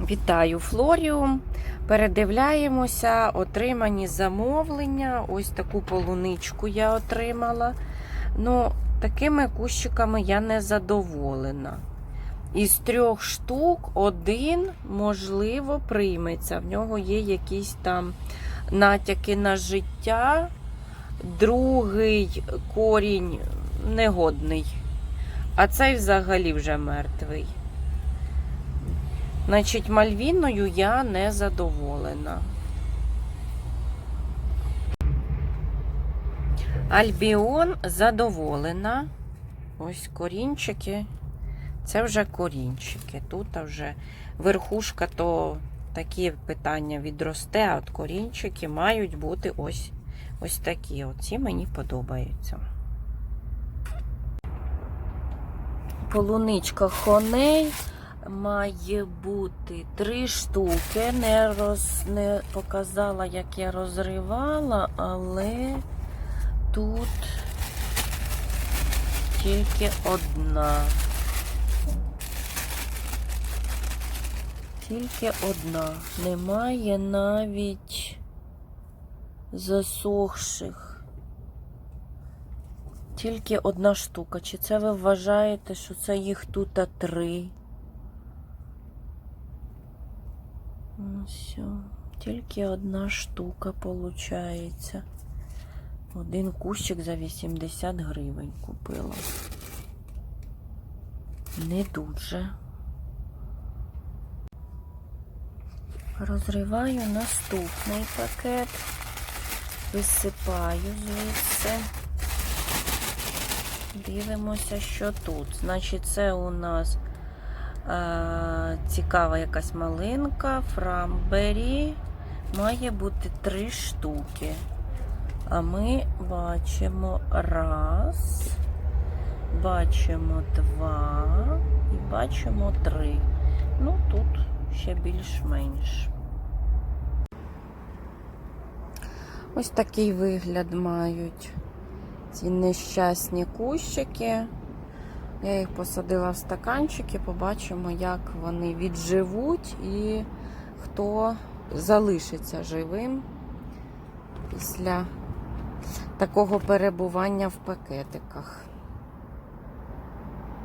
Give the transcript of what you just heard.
Вітаю Флоріум. Передивляємося отримані замовлення. Ось таку полуничку я отримала. Ну, такими кущиками я не задоволена. Із трьох штук один, можливо, прийметься. В нього є якісь там натяки на життя. Другий корінь негодний. А цей взагалі вже мертвий. Значить, мальвіною я не задоволена. Альбіон задоволена. Ось корінчики. Це вже корінчики. Тут вже верхушка, то такі питання відросте, а от корінчики мають бути ось, ось такі. Оці мені подобаються. Полуничка хоней має бути три штуки. Не, роз, не показала, як я розривала, але тут тільки одна. Тільки одна. Немає навіть засохших. Тільки одна штука. Чи це ви вважаєте, що це їх тут три? Все, тільки одна штука виходить. Один кущик за 80 гривень купила. Не дуже. Розриваю наступний пакет, висипаю звідси. Дивимося, що тут. Значить, це у нас цікава якась малинка, фрамбері. Має бути три штуки. А ми бачимо раз, бачимо два і бачимо три. Ну, тут ще більш-менш. Ось такий вигляд мають ці нещасні кущики. Я їх посадила в стаканчики, побачимо, як вони відживуть і хто залишиться живим після такого перебування в пакетиках.